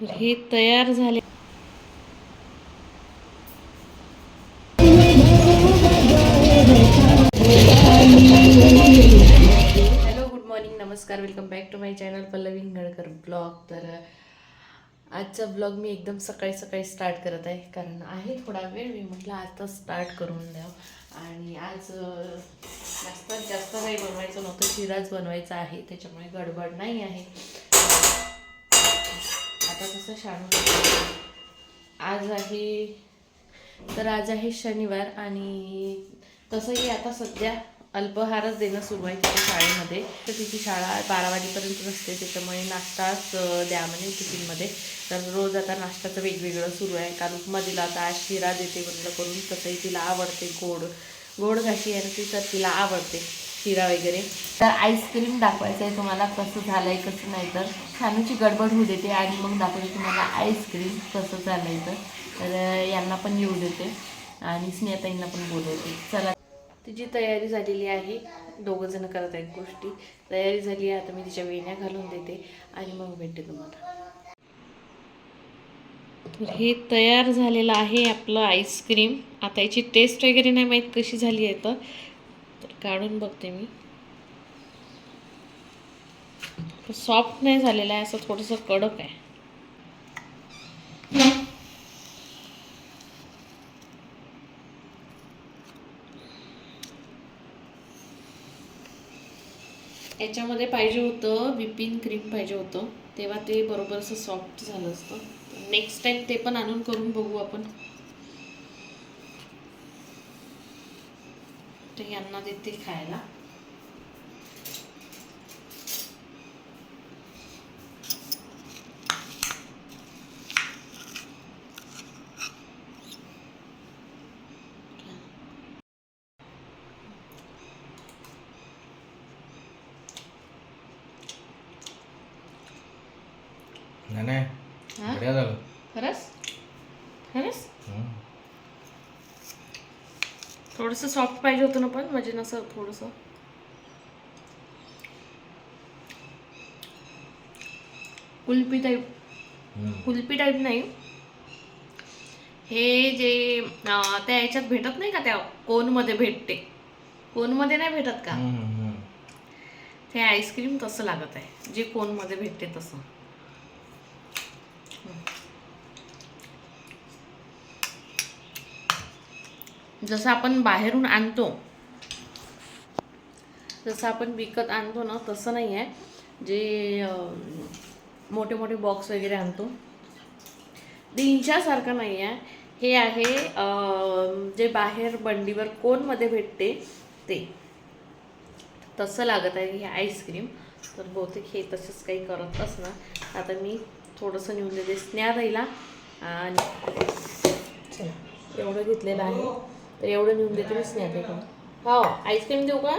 तर हे तयार झाले. हॅलो गुड मॉर्निंग नमस्कार welcome back to my channel Pallavi Hingalkar blog. तर आजचा ब्लॉग मी एकदम सकाळी सकाळी स्टार्ट करत आहे. कारण आहे थोडा वेळ मी म्हटलं आता स्टार्ट करून द्या आणि आज अ, जास्त जास्त काही बनवायचं नव्हतं. शिराच बनवायचा आहे त्याच्यामुळे गडबड नाही आहे. आता कसं शाळा आज आहे तर आज आहे शनिवार आणि तसंही आता सध्या अल्पहारच देणं सुरू आहे तिच्या शाळेमध्ये. तर तिची शाळा बारा वाजेपर्यंत असते त्याच्यामुळे नाश्ताच द्या म्हणे टिफिनमध्ये. तर रोज आता नाश्त्याचं वेगवेगळं सुरू आहे. कारण उपमा दिला आता आज शिरा देते बंद करून तसंही तिला आवडते गोड गोड घाशी आहे ती तर तिला आवडते. शिरा वगैरे. तर आईस्क्रीम दाखवायचं आहे तुम्हाला कसं झालं आहे कसं नाही तर. छानूची गडबड होऊ देते आणि मग दाखवते तुम्हाला आईस्क्रीम कसं झालं आहे तर तर यांना पण येऊ देते आणि स्नेहताईंना पण बोलवते. चला. तिची तयारी झालेली आहे. दोघं जण करत आहेत गोष्टी. तयारी झाली आहे आता मी तिच्या वेण्या घालून देते आणि मग भेटते तुम्हाला. तर हे तयार झालेलं आहे आपलं आईस्क्रीम आता याची टेस्ट वगैरे नाही माहीत कशी झाली आहे तर. तर काढून बघते मी. सॉफ्ट नाही झालेला आहे असं थोडंसं कडक आहे. याच्यामध्ये पाहिजे होतं विपिन क्रीम पाहिजे होतं. तेव्हा ते बरोबर असं सॉफ्ट झालं असतं. नेक्स्ट टाइम ते पण आणून करून बघू आपण. ते यांना देते खायला नाही नाही हा? बढिया झालं खरंच खरंच हम्म. थोडंसं सॉफ्ट पाहिजे होतं ना पण म्हणजे नसं थोडंसं. कुल्फी टाईप. कुल्फी टाईप नाही. हे जे त्या याच्यात भेटत नाही का त्या कोनमध्ये भेटते? कोनमध्ये नाही भेटत का. ते आईस्क्रीम तसं लागत आहे. जे कोनमध्ये भेटते तसं. जसं आपण बाहेरून आणतो जसं आपण विकत आणतो ना तसं नाही आहे जे मोठे मोठे बॉक्स वगैरे आणतो. दिनच्यासारखं नाही आहे हे आहे जे बाहेर बंडीवर कोनमध्ये भेटते ते. तसं लागत आहे हे आईस्क्रीम तर बहुतेक हे तसंच काही करत असणार. आता मी थोडंसं नेऊन देते. स्नेहाताईला आणि चला एवढं घेतलेलं आहे. तर एवढं नेऊन देते मी स्नेहाताईकडे हो आईस्क्रीम देऊ का?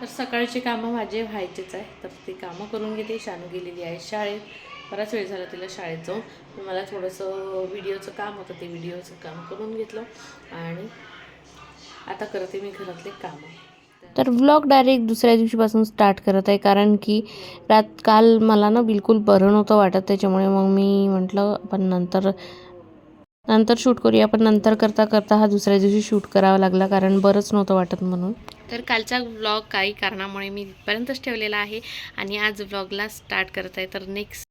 तर सकाळची कामं माझे व्हायचेच आहे. तर ती कामं करून घेते. शानू गेलेली आहे शाळेत. बराच वेळ झाला तिला शाळेत जाऊन. मला थोडंसं व्हिडिओचं काम होतं. ते व्हिडिओचं काम करून घेतलं. आणि आता करते मी घरातले कामं. तर व्लॉग डायरेक्ट दुसऱ्या दिवशीपासून स्टार्ट करत आहे. कारण की रात काल मला ना बिलकुल बरं नव्हतं वाटत. त्याच्यामुळे मग मी म्हटलं आपण नंतर नंतर शूट करूया. पण नंतर करता करता हा दुसऱ्या दिवशी शूट करावा लागला. कारण बरंच नव्हतं वाटत म्हणून. तर कालचा व्लॉग काही कारणामुळे मी इथपर्यंतच ठेवलेला आहे. आणि आज व्लॉगला स्टार्ट करत आहे. तर नेक्स्ट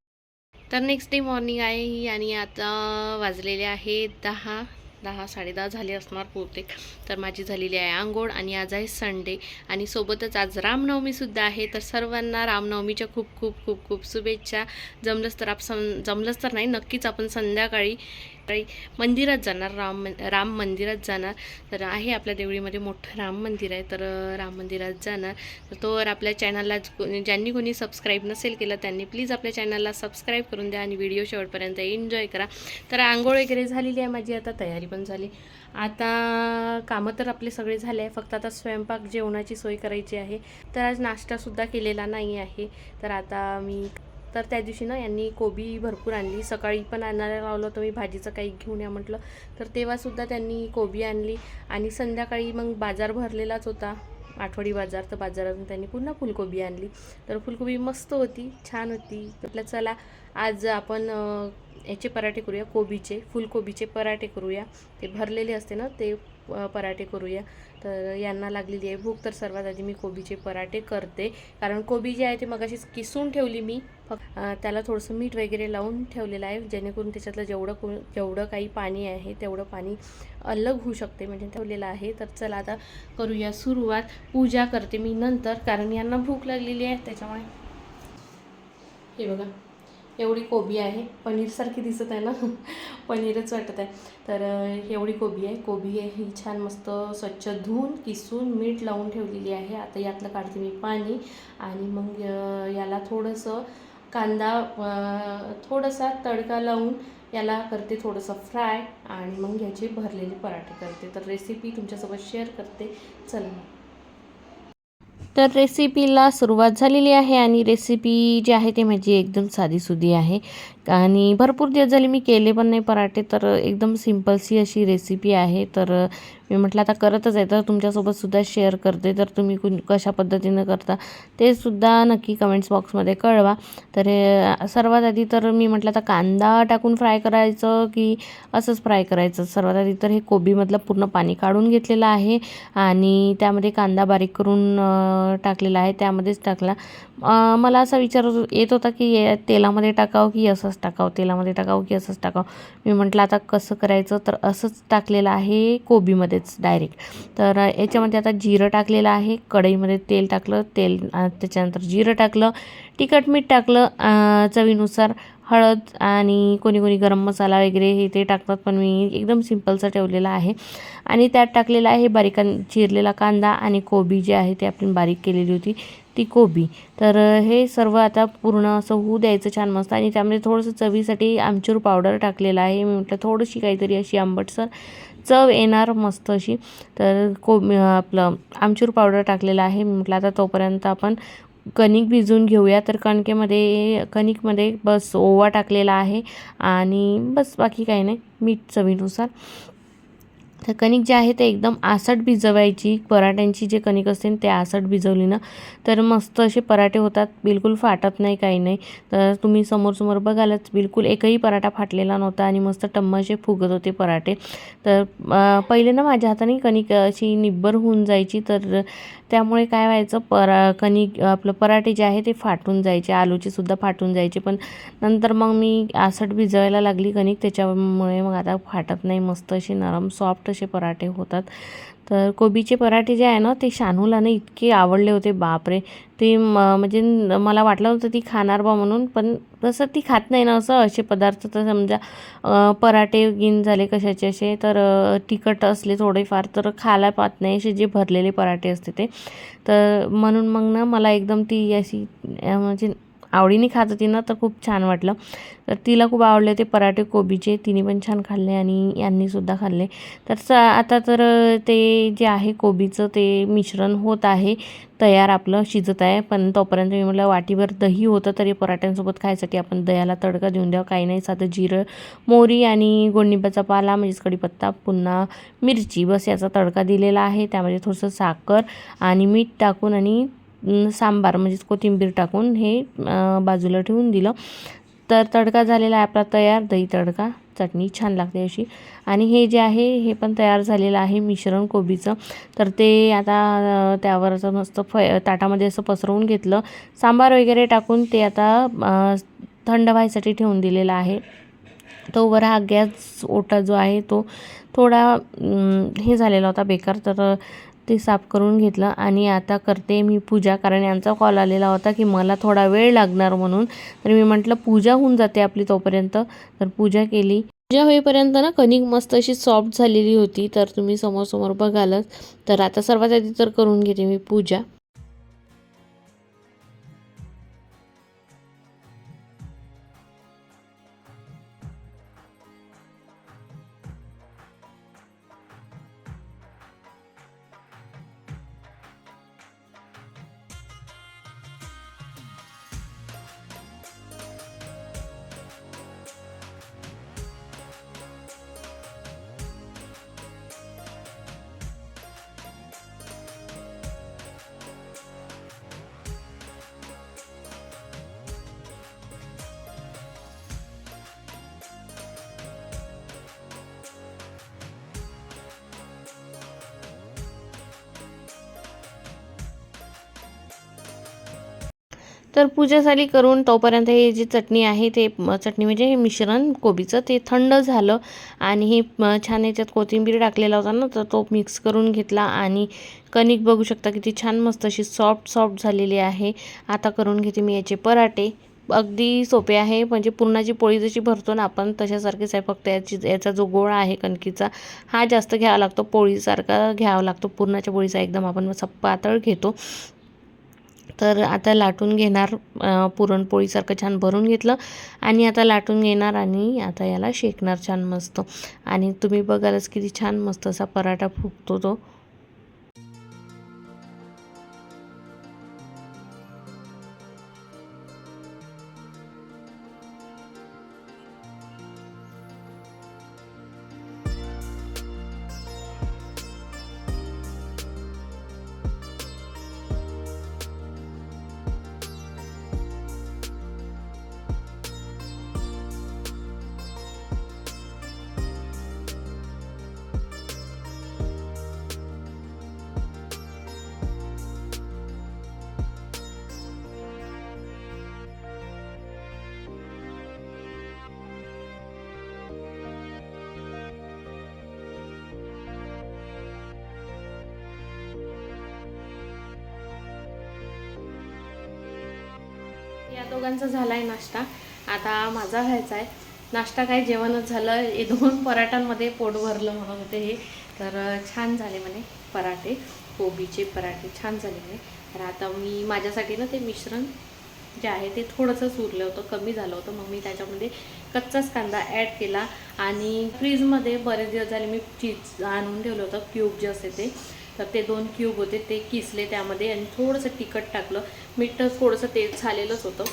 तर नेक्स्ट डे मॉर्निंग आहे. ही आणि आता वाजलेले आहे दहा. दहा साडेदहा झाले असणार बहुतेक. तर माझी झालेली आहे आंघोळ आणि आज आहे संडे आणि सोबतच आज रामनवमीसुद्धा आहे. तर सर्वांना रामनवमीच्या खूप खूप खूप खूप शुभेच्छा. जमलंच तर आपण जमलंच तर नाही नक्कीच आपण संध्याकाळी मंदिरात जाणार राम राम मंदिरात जाणार. तर आहे आपल्या देवळीमध्ये मोठं राम मंदिर आहे तर राम मंदिरात जाणार. तर तोवर आपल्या चॅनलला ज्यांनी कोणी सबस्क्राईब नसेल केलं त्यांनी प्लीज आपल्या चॅनलला सबस्क्राईब करून द्या आणि व्हिडिओ शेवटपर्यंत एन्जॉय करा. तर आंघोळ वगैरे झालेली आहे माझी आता तयारी पण झाली. आता कामं तर आपले सगळे झाले आहे फक्त आता स्वयंपाक जेवणाची सोय करायची आहे. तर आज नाश्तासुद्धा केलेला नाही आहे. तर आता मी तर त्या दिवशी ना यांनी कोबी भरपूर आणली. सकाळी पण आणायला लावलं होतं. मी भाजीचं काही घेऊन या म्हटलं. तर तेव्हासुद्धा त्यांनी कोबी आणली आणि संध्याकाळी मग बाजार भरलेलाच होता. आठवडी बाजार तर बाजारातून त्यांनी पुन्हा फुलकोबी आणली. तर फुलकोबी मस्त होती छान होती. म्हटलं चला आज आपण याचे पराठे करूया कोबीचे फुलकोबीचे पराठे करूया. ते भरलेले असते ना ते पराठे करूया. तर यांना लागलेली आहे भूक. तर सर्वात आधी मी कोबीचे पराठे करते. कारण कोबी जे आहे ते मगाशीच किसून ठेवली मी. फक्त त्याला थोडंसं मीठ वगैरे लावून ठेवलेलं आहे. जेणेकरून त्याच्यातलं जेवढं को जेवढं काही पाणी आहे तेवढं पाणी अलग होऊ शकते. म्हणजे ठेवलेलं आहे. तर चला आता करूया सुरुवात. पूजा करते मी नंतर. कारण यांना भूक लागलेली आहे. त्याच्यामुळे हे बघा. एवढी कोबी आहे. पनीरसारखी दिसत आहे ना. पनीरच वाटत आहे. तर एवढी कोबी आहे. कोबी आहे ही छान मस्त स्वच्छ धुवून किसून मीठ लावून ठेवलेली आहे. आता यातलं काढते मी पाणी आणि मग याला थोडंसं कांदा थोडासा तडका लावून याला करते थोडंसं फ्राय आणि मग ह्याचे भरलेले पराठे करते. तर रेसिपी तुमच्यासोबत शेअर करते. चला. तर रेसिपीला सुरुवात झालेली आहे आणि रेसिपी जी आहे ती माझी एकदम साधीसुधी आहे. आणि भरपूर दिवस झाले मी केले पण नाही पराठे तर एकदम सिम्पलसी अशी रेसिपी आहे. तर मी म्हटलं आता करतच आहे. तर तुमच्यासोबतसुद्धा शेअर करते. तर तुम्ही कुण कशा पद्धतीनं करता ते सुद्धा नक्की कमेंट्स बॉक्समध्ये कळवा. तर सर्वात आधी तर मी म्हटलं आता कांदा टाकून फ्राय करायचं की असंच फ्राय करायचं? सर्वात आधी तर हे कोबीमधलं पूर्ण पाणी काढून घेतलेलं आहे आणि त्यामध्ये कांदा बारीक करून टाकलेला आहे. त्यामध्येच टाकला. मला असा विचार येत होता की तेलामध्ये टाकावं की असंच टाकावं तेलामध्ये टाकावं की असंच टाकावं. मी म्हटलं आता कसं करायचं? तर असंच टाकलेलं आहे कोबीमध्येच डायरेक्ट तर याच्यामध्ये आता जिरं टाकलेलं आहे कढईमध्ये तेल टाकलं तेल त्याच्यानंतर जिरं टाकलं तिखट मीठ टाकलं चवीनुसार हळद आणि कोणी कोणी गरम मसाला वगैरे हे ते टाकतात पण मी एकदम सिम्पलचा ठेवलेला आहे. आणि त्यात टाकलेला आहे बारीक चिरलेला कांदा आणि कोबी जी आहे ती आपण बारीक केलेली होती. ती कोबी. तर हे सर्व आता पूर्ण असं होऊ द्यायचं छान मस्त. आणि त्यामध्ये थोडंसं चवीसाठी आमचूर पावडर टाकलेलं आहे. मी म्हटलं थोडीशी काहीतरी अशी आंबटसर चव येणार मस्त अशी. तर को आपलं आमचूर पावडर टाकलेलं आहे. मी म्हटलं आता तोपर्यंत आपण कणिक भिजवून घेऊया. तर कणकेमध्ये कणिकमध्ये बस ओवा टाकलेला आहे. आणि बस बाकी काही नाही मीठ चवीनुसार. तर कणिक जे आहे ते एकदम आसट भिजवायची. पराठ्यांची जे कणिक असते ते आसट भिजवली ना तर मस्त असे पराठे होतात. बिलकुल फाटत नाही काही नाही. तर तुम्ही समोरसमोर बघालच बिलकुल एकही पराठा फाटलेला नव्हता आणि मस्त टम्माचे असे फुगत होते पराठे. तर पहिले ना माझ्या हाताने कणिक अशी निब्बर होऊन जायची तर त्यामुळे काय व्हायचं परा कणिक आपलं पराठे जे आहे ते फाटून जायचे आलूचे सुद्धा फाटून जायचे. पण नंतर मग मी आसट भिजवायला लागली कणिक त्याच्यामुळे मग आता फाटत नाही. मस्त अशी नरम सॉफ्ट असे पराठे होतात. तर कोबीचे पराठे जे आहे ना ते शानूला ना इतके आवडले होते बापरे! ते म म्हणजे मला वाटलं होतं ती खाणार बा म्हणून पण तसं ती खात नाही ना असं. असे पदार्थ तर समजा पराठे गिन झाले कशाचे असे तर तिखट असले थोडेफार तर खायला पाहत नाही असे जे भरलेले पराठे असते ते. तर म्हणून मग ना मला एकदम ती अशी म्हणजे आवडीने खात होती ना तर खूप छान वाटलं. तर तिला खूप आवडले ते पराठे कोबीचे तिने पण छान खाल्ले आणि यांनीसुद्धा खाल्ले. तर स आता तर ते जे आहे कोबीचं ते मिश्रण होत आहे तयार आपलं शिजत आहे पण तोपर्यंत मी म्हटलं वाटीभर दही होतं तरी पराठ्यांसोबत खायसाठी आपण दह्याला तडका देऊन द्यावं. काही नाही साधं जिरं मोहरी आणि गोडनिंबाचा पाला म्हणजेच कढीपत्ता पुन्हा मिरची बस याचा तडका दिलेला आहे. त्यामध्ये थोडंसं साखर आणि मीठ टाकून आणि सांबार म्हणजेच कोथिंबीर टाकून हे बाजूला ठेवून दिलं. तर तडका झालेला आहे आपला तयार दही तडका चटणी छान लागते अशी. आणि हे जे आहे हे पण तयार झालेलं आहे मिश्रण कोबीचं. तर ते आता त्यावर असं मस्त फ ताटामध्ये असं पसरवून घेतलं. सांबार वगैरे टाकून ते आता थंड व्हायसाठी ठेवून दिलेलं आहे. तो वर हा गॅस ओटा जो आहे तो थोडा हे झालेला होता बेकार. तर ते साफ करून घेतलं आणि आता करते मी पूजा कारण यांचा कॉल आलेला होता की मला थोडा वेळ लागणार म्हणून. तर मी म्हटलं पूजा होऊन जाते आपली तोपर्यंत. तर पूजा केली. पूजा होईपर्यंत ना कणिक मस्त अशी सॉफ्ट झालेली होती. तर तुम्ही समोर समोर बघालच. तर आता सर्वात आधी तर करून घेते मी पूजा. तर पूजा झाली करून तोपर्यंत हे जी चटणी आहे ते चटणी म्हणजे हे मिश्रण कोबीचं ते थंड झालं आणि हे छान याच्यात कोथिंबीर टाकलेला होता ना तर तो मिक्स करून घेतला आणि कणिक बघू शकता किती छान मस्त अशी सॉफ्ट सॉफ्ट झालेली आहे. आता करून घेते मी याचे पराठे. अगदी सोपे आहे म्हणजे पुरणाची पोळी जशी भरतो ना आपण तशासारखीच आहे. फक्त याची याचा जो गोळा आहे कणकीचा हा जास्त घ्यावा लागतो. पोळीसारखा घ्यावा लागतो. पुरणाच्या पोळीचा एकदम आपण असं पातळ घेतो. तर आता लाटून घेणार पुरणपोळीसारखं छान भरून घेतलं आणि आता लाटून घेणार आणि आता याला शेकणार छान मस्त. आणि तुम्ही बघालच किती छान मस्त असा पराठा फुगतो तो. दोघांचा झाला आहे नाश्ता. आता माझा व्हायचा आहे. नाश्ता काय जेवणच झालं. हे दोन पराठ्यांमध्ये पोट भरलं म्हणत होते हे. तर छान झाले म्हणे पराठे. कोबीचे पराठे छान झाले म्हणे. तर आता मी माझ्यासाठी ना ते मिश्रण जे आहे ते थोडंसंच उरलं होतं. कमी झालं होतं. मग मी त्याच्यामध्ये कच्चाच कांदा ॲड केला. आणि फ्रीजमध्ये बरेच दिवस झाले मी चीज आणून ठेवलं होतं. क्यूब जे असते ते. तर ते दोन क्यूब होते ते किसले त्यामध्ये आणि थोडंसं तिखट टाकलं. मीठ थोडंसं तेल झालेलंच होतं.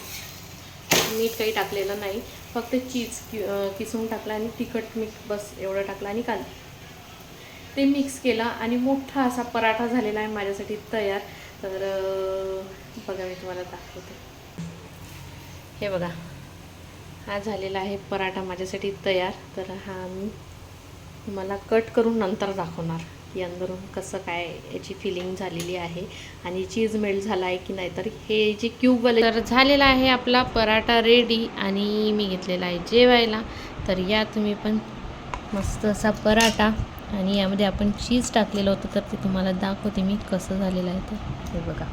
मीठ काही टाकलेलं नाही. फक्त चीज कि किसून टाकलं आणि तिखट मीठ बस एवढं टाकलं आणि कांदा. ते मिक्स केलं आणि मोठा असा पराठा झालेला आहे माझ्यासाठी तयार. तर बघा मी तुम्हाला दाखवते. हे बघा. हा झालेला आहे पराठा माझ्यासाठी तयार. तर हा मी तुम्हाला कट करून नंतर दाखवणार. की अंदरून कसं काय याची फिलिंग झालेली आहे आणि चीज मेल्ट झाला आहे की नाही तर हे जे क्यूबवाले तर झालेला आहे आपला पराठा रेडी आणि मी घेतलेला आहे जेवायला. तर या तुम्ही पण मस्त असा पराठा आणि यामध्ये आपण चीज टाकलेलं होतं तर ते तुम्हाला दाखवते मी कसं झालेलं आहे तर हे बघा.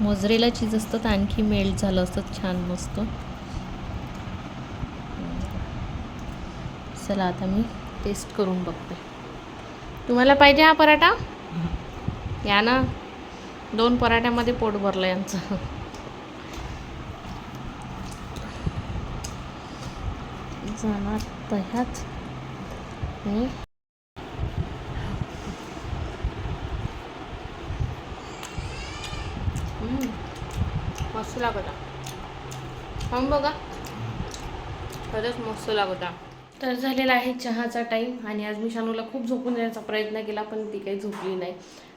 मोजरेला चीज असतं तर आणखी मेल्ट झालं असतं छान मस्त. चला आता मी टेस्ट करून बघते. तुम्हाला पाहिजे हा पराठा? या ना. दोन पराठ्यामध्ये पोट भरलं यांचं. जाणार तयाच आणि मस्त लागत खाऊन बघा. खरंच मस्त लागत तर झालेला आहे चहाचा टाईम आणि आज मी शानूला खूप झोपून देण्याचा प्रयत्न केला पण ती काही झोपली नाही.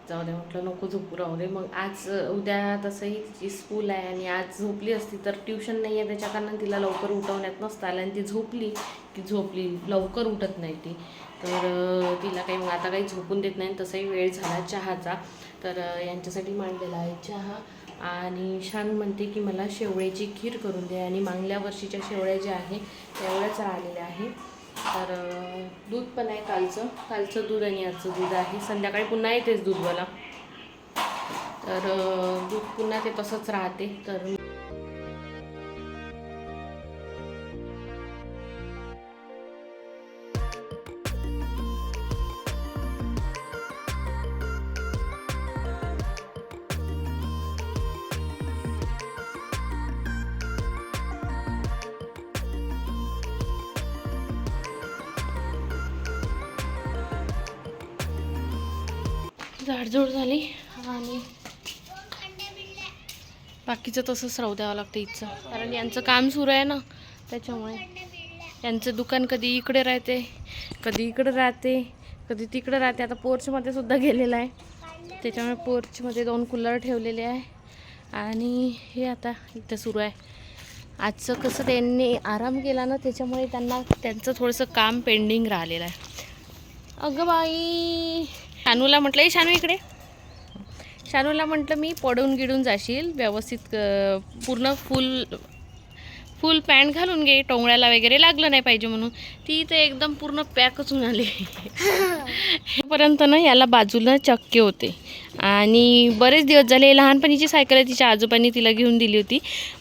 जाऊ दे म्हटलं नको झोपू राहू दे. मग आज उद्या तसंही तिची स्कूल आहे आणि आज झोपली असती तर ट्युशन नाही आहे त्याच्या कारण तिला लवकर उठवण्यात नसतं आलं आणि ती झोपली की झोपली लवकर उठत नाही ती. तर तिला काही मग आता काही झोपून देत नाही तसाही वेळ झाला चहाचा. तर यांच्यासाठी मांडलेला आहे चहा आणि शान म्हणते की मला शेवळ्याची खीर करून दे आणि मागल्या वर्षीच्या शेवळ्या ज्या आहे तेवढ्याच राहिलेल्या आहे. तर दूध पण आहे कालचं. कालचं दूध आणि आजचं दूध आहे. संध्याकाळी पुन्हा येतेच दूधवाला. तर दूध पुन्हा ते तसंच राहते. तर झाडझूड झाली. आणि बाकीचं तसंच राहू द्यावं लागतं इथचं. कारण यांचं काम सुरू आहे ना त्याच्यामुळे. यांचं दुकान कधी इकडे राहते कधी इकडे राहते कधी तिकडे राहते. आता पोर्चमध्ये सुद्धा गेलेलं आहे. त्याच्यामुळे पोर्चमध्ये दोन कूलर ठेवलेले आहे. आणि हे आता इथं सुरू आहे. आजचं कसं त्यांनी आराम केला ना त्याच्यामुळे त्यांना त्यांचं थोडंसं काम पेंडिंग राहिलेलं आहे. अगं बाई! शानूला म्हटलं शानू इकडे. शानूला म्हटलं मी पडून गिडून जाशील व्यवस्थित पूर्ण फुल फुल पॅन्ट घालून घे टोंगळ्याला वगैरे लागलं नाही पाहिजे म्हणून. ती तर एकदम पूर्ण पॅकच होऊन आली. पर्यंत ना याला बाजूला चक्के होते. आणि बरेच दिवस झाले लहानपणीची सायकल आहे तिच्या आजोबांनी तिला घेऊन दिली होती.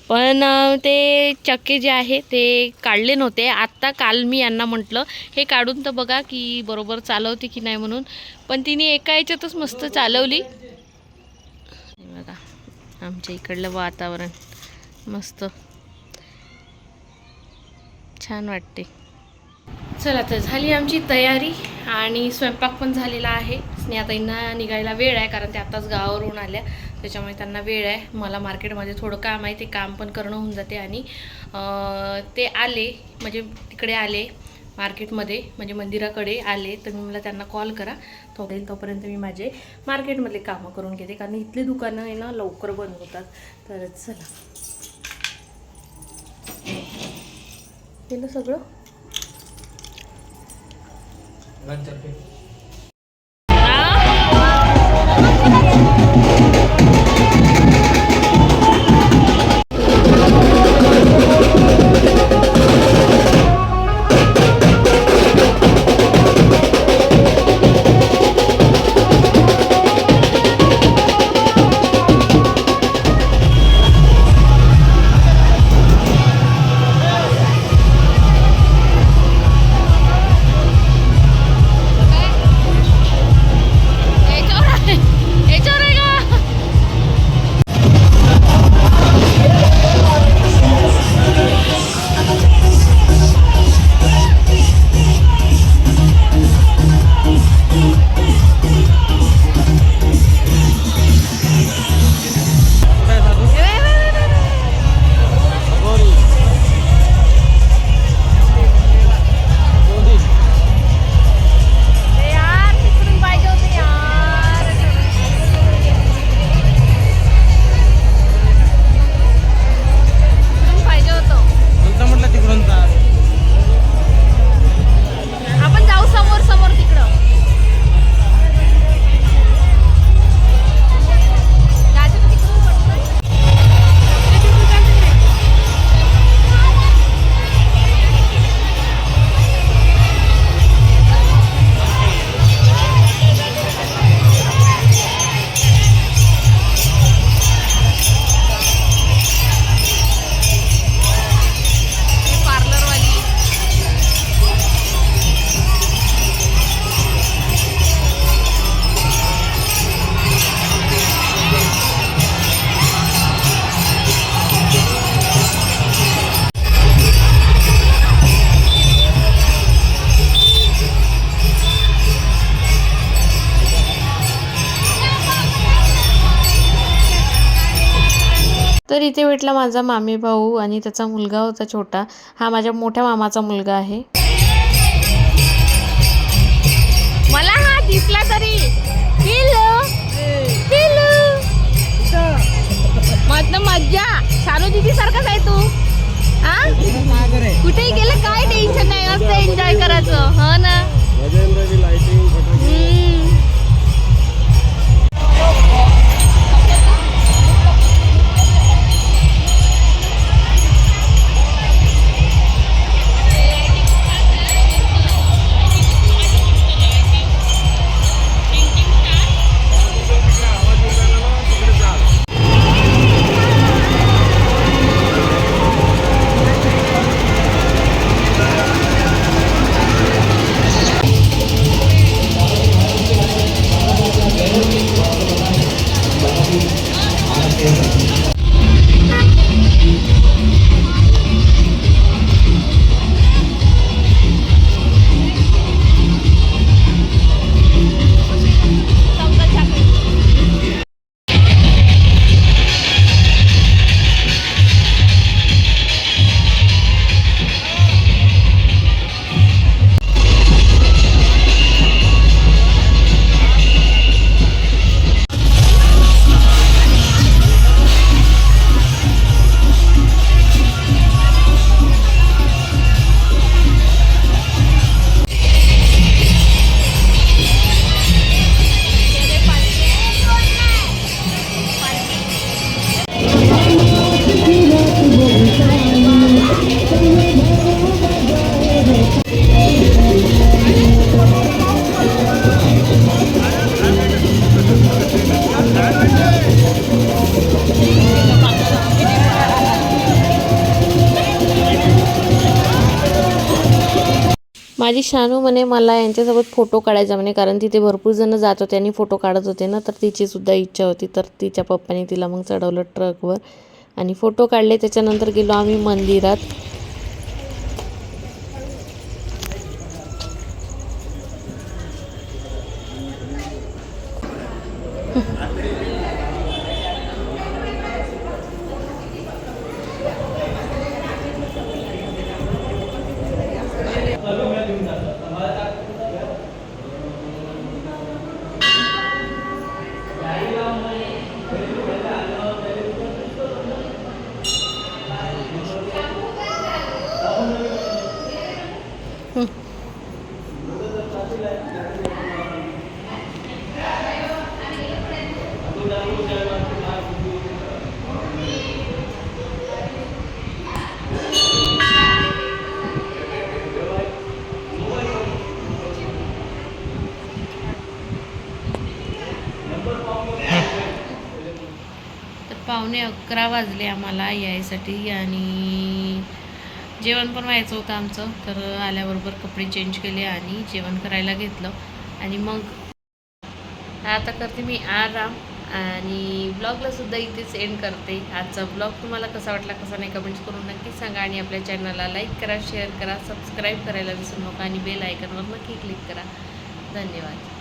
पण ते चक्के जे आहे ते काढले नव्हते. आत्ता काल मी यांना म्हटलं हे काढून तर बघा की बरोबर चालवते की नाही म्हणून. पण तिने एका याच्यातच मस्त चालवली. बघा आमच्या इकडलं वातावरण. मस्त. छान वाटते. चला तर झाली आमची तयारी आणि स्वयंपाक पण झालेला आहे. स्नेहाताईंना निघायला वेळ आहे कारण ते आत्ताच गावावरून आल्या. त्याच्यामुळे त्यांना वेळ आहे. मला मार्केटमध्ये थोडं काम आहे ते काम पण करणं होऊन जाते आणि ते आले म्हणजे तिकडे आले मार्केटमध्ये म्हणजे मंदिराकडे आले. तर मी मला त्यांना कॉल करा. तो येईल तोपर्यंत मी माझे मार्केटमधले कामं करून घेते. कारण इथली दुकानं आहे ना लवकर बंद होतात. तर चला. केलं सगळं? भेटला माझा मामी भाऊ आणि त्याचा मुलगा होता छोटा हा माझ्या मोठ्या मामाचा मुलगा आहे. मला हा दिसला तरी. हॅलो हॅलो मत मज्जा. शानू दिदी सारखाच आहे तू. हा? कुठेही गेलं काय टेन्शन नाही मस्त एन्जॉय करायचं. हो ना? हम्म. शानू म्हणे मला यांच्यासोबत फोटो काढायचा म्हणे कारण तिथे भरपूर जण जात होते आणि फोटो काढत होते ना तर तिचीसुद्धा इच्छा होती. तर तिच्या पप्पाने तिला मग चढवलं ट्रकवर आणि फोटो काढले. त्याच्यानंतर गेलो आम्ही मंदिरात तर पावणे अकरा वाजले आम्हाला यायसाठी आणि जेवण पण व्हायचं होतं आमचं तर आल्याबरोबर कपडे चेंज केले आणि जेवण करायला घेतलं. आणि मग आता करते मी आराम आणि ब्लॉगला सुद्धा इथेच एंड करते. आजचा ब्लॉग तुम्हाला कसा वाटला कसा नाही कमेंट्स करून नक्की सांगा आणि आपल्या चॅनलला लाईक करा शेअर करा सबस्क्राईब करायला विसरू नका आणि बेल आयकनवर नक्की क्लिक करा. धन्यवाद.